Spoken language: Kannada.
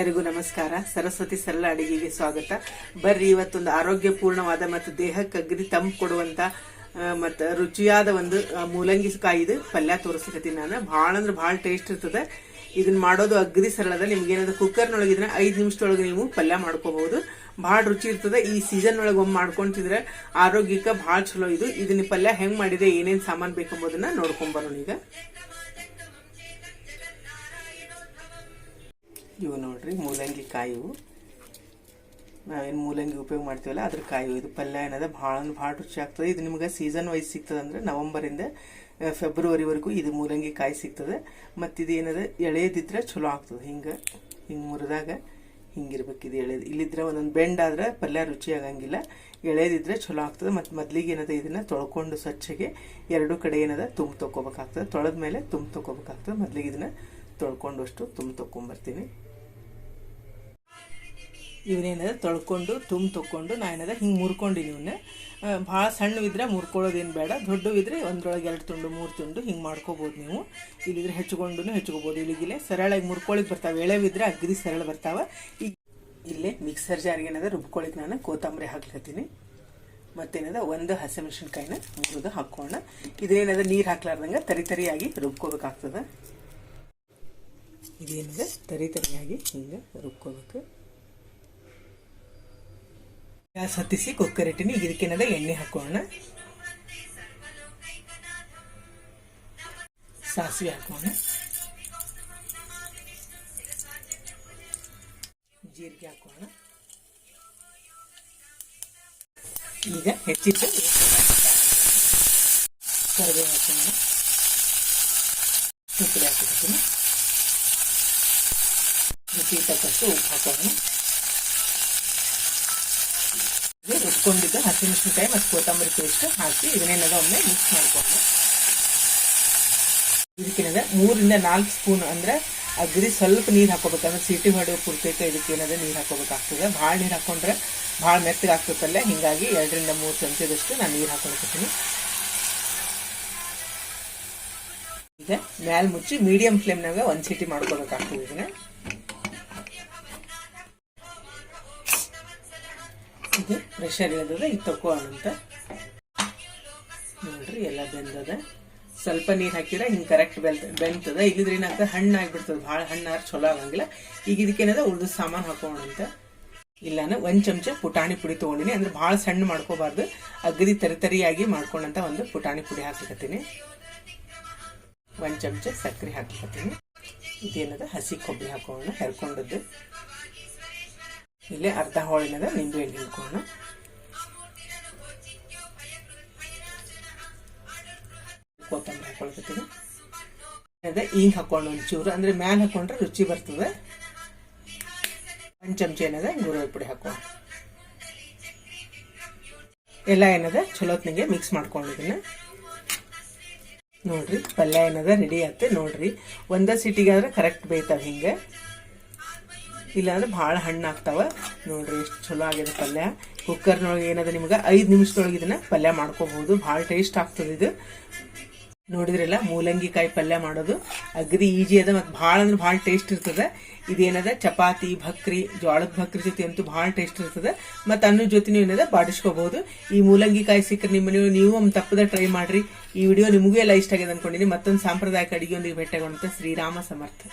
ನಮಸ್ಕಾರ. ಸರಸ್ವತಿ ಸರಳ ಅಡಿಗೆಗೆ ಸ್ವಾಗತ. ಬರ್ರಿ, ಇವತ್ತೊಂದು ಆರೋಗ್ಯಪೂರ್ಣವಾದ ಮತ್ತು ದೇಹಕ್ಕೆ ಅಗ್ರಿ ತಂಪು ಕೊಡುವಂತ ಮತ್ತು ರುಚಿಯಾದ ಒಂದು ಮೂಲಂಗಿ ಕಾಯಿದು ಪಲ್ಯ ತೋರಿಸ್ಲಿಕತ್ತೀನಿ ನಾನು. ಭಾಳ ಅಂದ್ರೆ ಭಾಳ ಟೇಸ್ಟ್ ಇರ್ತದೆ. ಇದನ್ನ ಮಾಡೋದು ಅಗ್ರಿ ಸರಳದ. ನಿಮ್ಗೆ ಏನಾದ್ರು ಕುಕ್ಕರ್ನೊಳಗೆ ಇದನ್ನ ಐದು ನಿಮಿಷದೊಳಗೆ ನೀವು ಪಲ್ಯ ಮಾಡ್ಕೋಬಹುದು. ಭಾಳ ರುಚಿ ಇರ್ತದೆ. ಈ ಸೀಸನ್ ಒಳಗೆ ಒಮ್ಮೆ ಮಾಡ್ಕೊಂತಿದ್ರೆ ಆರೋಗ್ಯಕ್ಕೆ ಭಾಳ ಚಲೋ ಇದು. ಇದನ್ನ ಪಲ್ಯ ಹೆಂಗ್ ಮಾಡಿದೆ, ಏನೇನ್ ಸಾಮಾನು ಬೇಕೆಂಬುದನ್ನ ನೋಡ್ಕೊಂಬರೋಣ ಈಗ. ಇವು ನೋಡ್ರಿ, ಮೂಲಂಗಿ ಕಾಯಿವು. ನಾವೇನು ಮೂಲಂಗಿ ಉಪಯೋಗ ಮಾಡ್ತೀವಲ್ಲ, ಅದ್ರ ಕಾಯಿ ಇದು ಪಲ್ಯ ಏನದ ಭಾಳ ಭಾಳ ರುಚಿ ಆಗ್ತದೆ. ಇದು ನಿಮ್ಗೆ ಸೀಸನ್ ವೈಸ್ ಸಿಗ್ತದೆ ಅಂದ್ರೆ ನವಂಬರಿಂದ ಫೆಬ್ರವರಿವರೆಗೂ ಇದು ಮೂಲಂಗಿ ಕಾಯಿ ಸಿಗ್ತದೆ. ಮತ್ತು ಇದು ಏನದ ಎಳೆಯದಿದ್ರೆ ಚಲೋ ಆಗ್ತದೆ. ಹಿಂಗೆ ಹಿಂಗೆ ಮುರಿದಾಗ ಹಿಂಗಿರ್ಬೇಕು ಇದು ಎಳೆದು. ಇಲ್ಲಿದ್ರೆ ಒಂದೊಂದು ಬೆಂಡ್ ಆದ್ರೆ ಪಲ್ಯ ರುಚಿ ಆಗಂಗಿಲ್ಲ. ಎಳೆಯದಿದ್ರೆ ಚಲೋ ಆಗ್ತದೆ. ಮತ್ತು ಮೊದ್ಲಿಗೆ ಏನದ, ಇದನ್ನ ತೊಳ್ಕೊಂಡು ಸ್ವಚ್ಛಗೆ ಎರಡು ಕಡೆ ಏನದ ತುಂಬ ತೊಗೋಬೇಕಾಗ್ತದೆ ತೊಳೆದ ಮೇಲೆ ತುಂಬ ತೊಗೋಬೇಕಾಗ್ತದೆ ಮೊದ್ಲಿಗೆ ಇದನ್ನ ತೊಳ್ಕೊಂಡಷ್ಟು ತುಂಬ ತೊಗೊಂಬರ್ತೀನಿ ಇವನೇನದ ತೊಳ್ಕೊಂಡು, ತುಂಬ ತೊಗೊಂಡು ನಾ ಏನದ ಹಿಂಗೆ ಮುರ್ಕೊಂಡಿನಿ ಇವನ್ನ ಭಾಳ ಸಣ್ಣವಿದ್ರೆ ಮುರ್ಕೊಳ್ಳೋದೇನು ಬೇಡ, ದೊಡ್ಡವಿದ್ರೆ ಒಂದ್ರೊಳಗೆ ಎರಡು ತುಂಡು, ಮೂರು ತುಂಡು ಹಿಂಗೆ ಮಾಡ್ಕೋಬೋದು ನೀವು. ಇಲ್ಲಿದ್ರೆ ಹೆಚ್ಕೊಂಡು ಹೆಚ್ಕೋಬೋದು. ಇಲ್ಲಿಗಿಲೆ ಸರಳಾಗಿ ಮುರ್ಕೊಳಿಕ್ ಬರ್ತಾವೆ. ಎಳೆವಿದ್ರೆ ಅಗ್ರಿ ಸರಳ ಬರ್ತಾವ. ಈ ಇಲ್ಲೇ ಮಿಕ್ಸರ್ ಜಾರ್ಗೆ ಏನದ ರುಬ್ಕೊಳಿಕ್ ನಾನು ಕೊತ್ತಂಬರಿ ಹಾಕ್ಲತ್ತೀನಿ. ಮತ್ತೇನದ ಒಂದು ಹಸಿಮೆಣಸಿನ್ಕಾಯಿನ ಮುರಿದು ಹಾಕೋಣ ಇದೇನದ ನೀರು ಹಾಕ್ಲಾರ್ದಂಗೆ ತರಿ ತರಿಯಾಗಿ ರುಬ್ಕೋಬೇಕಾಗ್ತದೆ. ಇದೇನದ ತರಿ ತರಿಯಾಗಿ ಹಿಂಗೆ ರುಬ್ಕೋಬೇಕು. ಗ್ಯಾಸ್ ಹತ್ತಿಸಿ ಕುಕ್ಕರ್ ಇಟ್ಟಿನಿ ಈಗ ಇದಕ್ಕೇನದ ಎಣ್ಣೆ ಹಾಕೋಣ. ಸಾಸಿವೆ ಹಾಕೋಣ. ಜೀರಿಗೆ ಹಾಕೋಣ. ಈಗ ಹೆಚ್ಚಿಟ್ಟು ಕರಿಬೇವು ಹಾಕೋಣ. ಉಪ್ಪಿಗೆ ಹಾಕಿರ್ತೀನಿ ರುಚಿ ತಕ್ಕಷ್ಟು ಉಪ್ಪು ಹಾಕೋಣ ಇದು ರುಬ್ಕೊಂಡಿದ್ದು ಹಸಿಮೆಣಸಿನಕಾಯಿ ಮತ್ತು ಕೊತ್ತಂಬರಿ ಪೇಸ್ಟ್ ಹಾಕಿ ಇದನ್ನೇನದ ಒಮ್ಮೆ ಮಿಕ್ಸ್ ಮಾಡಿಕೊಂಡು. ಇದಕ್ಕೇನದ ಮೂರಿಂದ ನಾಲ್ಕು ಸ್ಪೂನ್ ಅಂದ್ರೆ ಅಗ್ರಿ ಸ್ವಲ್ಪ ನೀರು ಹಾಕೋಬೇಕಂದ್ರೆ ಸೀಟಿ ಹೊಡೆಯೋ ಪೂರ್ತೈತೆ ಇದಕ್ಕೇನದ ನೀರು ಹಾಕೋಬೇಕಾಗ್ತದೆ ಭಾಳ ನೀರು ಹಾಕೊಂಡ್ರೆ ಭಾಳ ಮೆತ್ತಗೆ ಆಗ್ತದಲ್ಲ ಹಿಂಗಾಗಿ ಎರಡರಿಂದ ಮೂರು ಚಮಚದಷ್ಟು ನಾನು ನೀರು ಹಾಕೊಳ್ತೀನಿ ಈಗ ಮ್ಯಾಲ್ ಮುಚ್ಚಿ ಮೀಡಿಯಂ ಫ್ಲೇಮ್ನಾಗ ಒಂದು ಸೀಟಿ ಮಾಡ್ಕೋಬೇಕಾಗ್ತದೆ ಇದನ್ನ. ಇದು ಪ್ರೆಷರ್ ಇಲ್ಲದ ಇದು ತಗೋಣಂತ ನೋಡ್ರಿ ಎಲ್ಲ ಬೆಂದದ. ಸ್ವಲ್ಪ ನೀರು ಹಾಕಿದ್ರೆ ಹಿಂಗೆ ಕರೆಕ್ಟ್ ಬೆಲ್ ಬೆಂತದ. ಇಲ್ಲಿದ್ರೆ ಏನಾಗ್ತದೆ ಹಣ್ಣು ಆಗಿಬಿಡ್ತದೆ. ಭಾಳ ಹಣ್ಣಾರ ಚಲೋ ಆಗಂಗಿಲ್ಲ. ಈಗ ಇದಕ್ಕೇನದ ಉಳಿದು ಸಾಮಾನು ಹಾಕೋಣಂತ ಇಲ್ಲಾನ ಒಂದು ಚಮಚ ಪುಟಾಣಿ ಪುಡಿ ತೊಗೊಂಡಿನಿ. ಅಂದ್ರೆ ಭಾಳ ಸಣ್ಣ ಮಾಡ್ಕೋಬಾರ್ದು. ಅಗದಿ ತರಿತರಿಯಾಗಿ ಮಾಡ್ಕೊಂಡಂತ ಒಂದು ಪುಟಾಣಿ ಪುಡಿ ಹಾಕ್ಲಿಕತ್ತೀನಿ ಒಂದು ಚಮಚ ಸಕ್ಕರೆ ಹಾಕ್ಲಿಕತ್ತೀನಿ ಇದೇನದ? ಹಸಿ ಕೊಬ್ಬರಿ ಹಾಕೋಣ. ಹೆರ್ಕೊಂಡದ್ದು. ಇಲ್ಲಿ ಅರ್ಧ ಹೋಳಿನದ ನಿಂಬೆ ಹಣ್ಣು ಹಿಡ್ಕೊಂಡು ಕೊತ್ತಂಬರಿ ಹಾಕೊಳ್ಕತ್ತೀನಿ ಅದೇ ಹಿಂಗೆ ಹಾಕೊಂಡು ಒಂಚೂರು, ಅಂದ್ರೆ ಮ್ಯಾಲೆ ಹಾಕೊಂಡ್ರೆ ರುಚಿ ಬರ್ತದೆ. ಒಂದು ಚಮಚ ಏನದ ಗುರುವಲ್ ಪುಡಿ ಹಾಕೋಣ. ಎಲ್ಲ ಏನದ, ಚಲೋತ್ನಿಗೆ ಮಿಕ್ಸ್ ಮಾಡ್ಕೊಂಡಿದ್ದೀನಿ ನೋಡ್ರಿ, ಪಲ್ಯ ಏನದ ರೆಡಿ ಆಗುತ್ತೆ ನೋಡ್ರಿ, ಒಂದೇ ಸಿಟಿಗೆ ಆದ್ರೆ ಕರೆಕ್ಟ್ ಬೇಯ್ತಾವ ಹಿಂಗೆ. ಇಲ್ಲಾಂದ್ರೆ ಭಾಳ ಹಣ್ಣು ಆಗ್ತಾವ. ನೋಡ್ರಿ ಎಷ್ಟು ಚಲೋ ಆಗಿದೆ ಪಲ್ಯ. ಕುಕ್ಕರ್ನೊಳಗೆ ಏನದ ನಿಮ್ಗೆ ಐದು ನಿಮಿಷದೊಳಗೆ ಇದನ್ನ ಪಲ್ಯ ಮಾಡ್ಕೋಬಹುದು ಭಾಳ ಟೇಸ್ಟ್ ಆಗ್ತದೆ ಇದು. ನೋಡಿದ್ರಲ್ಲ ಮೂಲಂಗಿ ಕಾಯಿ ಪಲ್ಯ ಮಾಡೋದು. ಅಗದಿ ಈಜಿ ಅದ ಮತ್ತು ಭಾಳ ಅಂದ್ರೆ ಭಾಳ ಟೇಸ್ಟ್ ಇರ್ತದೆ. ಇದೇನದ? ಚಪಾತಿ, ಭಕ್ರಿ, ಜೋಳದ ಭಕ್ರಿ ಜೊತೆ ಅಂತೂ ಭಾಳ ಟೇಸ್ಟ್ ಇರ್ತದೆ. ಮತ್ತು ಅನ್ನ ಜೊತೆ ಏನದ? ಬಾಡಿಸ್ಕೋಬಹುದು ಈ ಮೂಲಂಗಿ ಕಾಯಿ ಸಿಕ್ಕರೆ ನಿಮ್ಮ ನೀವು ನೀವು ಒಂದು ತಪ್ಪದ ಟ್ರೈ ಮಾಡ್ರಿ. ಈ ವಿಡಿಯೋ ನಿಮಗೂ ಎಲ್ಲ ಇಷ್ಟ ಆಗಿದೆ ಅನ್ಕೊಂಡಿನಿ. ಮತ್ತೊಂದು ಸಾಂಪ್ರದಾಯಿಕ ಅಡುಗೆಯೊಂದಿಗೆ ಭೇಟಿಯಾಗೋಣ ಶ್ರೀರಾಮ ಸಮರ್ಥ.